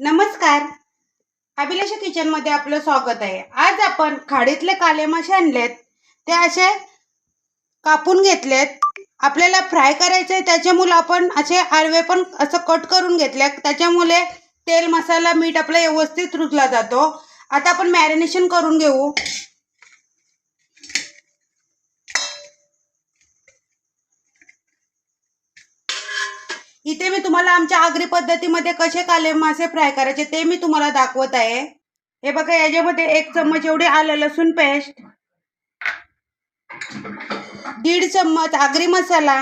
नमस्कार. अभिलाषा किचनमध्ये आपलं स्वागत आहे. आज आपण खाडीतले काले मासे आणलेत ते असे कापून घेतलेत. आपल्याला फ्राय करायचे आहे त्याच्यामुळे आपण असे आळवे पण असं कट करून घेतले त्याच्यामुळे तेल मसाला मीठ आपला व्यवस्थित रुजला जातो. आता आपण मॅरिनेशन करून घेऊ. इथे मी तुम्हाला आमच्या आगरी पद्धतीमध्ये कसे काले मासे फ्राय करायचे ते मी तुम्हाला दाखवत आहे. हे बघा याच्यामध्ये एक चम्मच एवढी आलं लसूण पेस्ट दीड चम्मच आगरी मसाला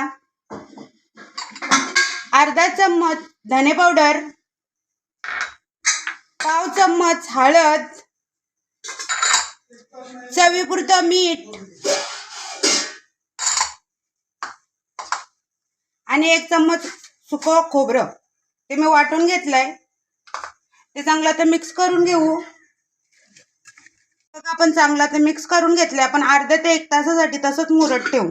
अर्धा चम्मच धने पावडर पाव चम्मच हळद चवीपुरतं मीठ आणि एक चम्मच सुकं खोबरं. ते मी वाटून घेतलंय. ते चांगलं आता मिक्स करून घेऊ. बघा आपण चांगलं आता मिक्स करून घेतलंय. आपण अर्ध्या ते एक तासासाठी तसंच मुरत ठेवू.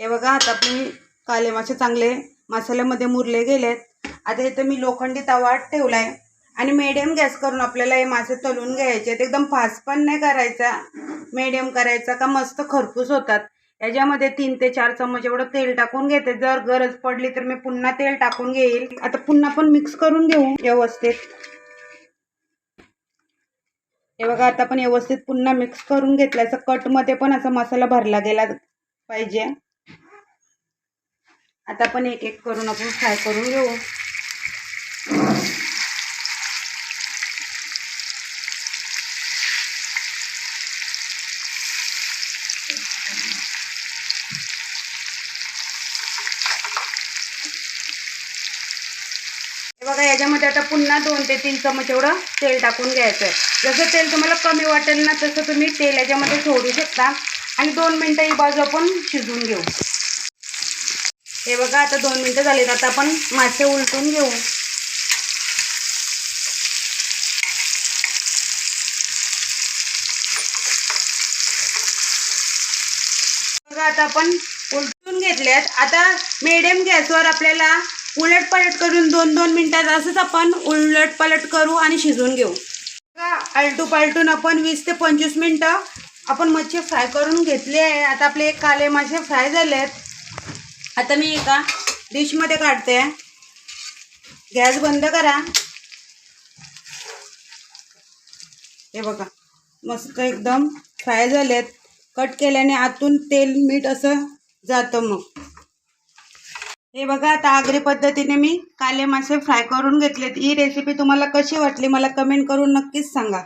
हे बघा आता आपले काले मासे चांगले मसाल्यामध्ये मुरले गेलेत. आता इथं मी लोखंडी तवा ठेवलाय. आणि मिडियम गॅस करून आपल्याला हे मासे तळून घ्यायचे आहेत. एकदम फास्ट पण नाही करायचा. मिडियम करायचा का मस्त खरपूस होतात. याच्यामध्ये तीन ते चार चम्मच एवढं तेल टाकून घेते. जर गरज पडली तर मी पुन्हा तेल टाकून घेईल. आता पुन्हा पण मिक्स करून घेऊ व्यवस्थित. हे बघा आता आपण व्यवस्थित पुन्हा मिक्स करून घेतलं. असं कटमध्ये पण असा मसाला भरला गेला पाहिजे. आता आपण एक एक करून आपण फ्राय करून घेऊ. बघा याच्यामध्ये आता पुन्हा दोन ते तीन चमच एवढं तेल टाकून घ्यायचं आहे जसं तेल तुम्हाला कमी वाटेल ना तसं तुम्ही तेल याच्यामध्ये सोडू शकता. आणि दोन मिनटं ही बाजू आपण शिजवून घेऊ. हे बघा आता दोन मिनटं झालीत. आता आपण मासे उलटून घेऊ. बघा आता आपण उलटून घेतल्यात. आता मिडियम गॅसवर आपल्याला उलट पलट करून दोन दोन मिनटात असंच आपण उलट पलट करू आणि शिजवून घेऊ. आलटू पालटून आपण वीस ते पंचवीस मिनटं आपण मच्छी फ्राय करून घेतली आहे. आता आपले काले मासे फ्राय झाले आहेत आता मी एका डिशमध्ये काढते. गॅस बंद करा. हे बघा मस्त एकदम फ्राय झालेत. कट केल्याने आतून तेल मीठ असं जातं मग. हे बघा आता आगरी पद्धतीने मी काले मासे फ्राय करून घेतलेत. ही रेसिपी तुम्हाला कशी वाटली मला कमेंट करून नक्कीच सांगा.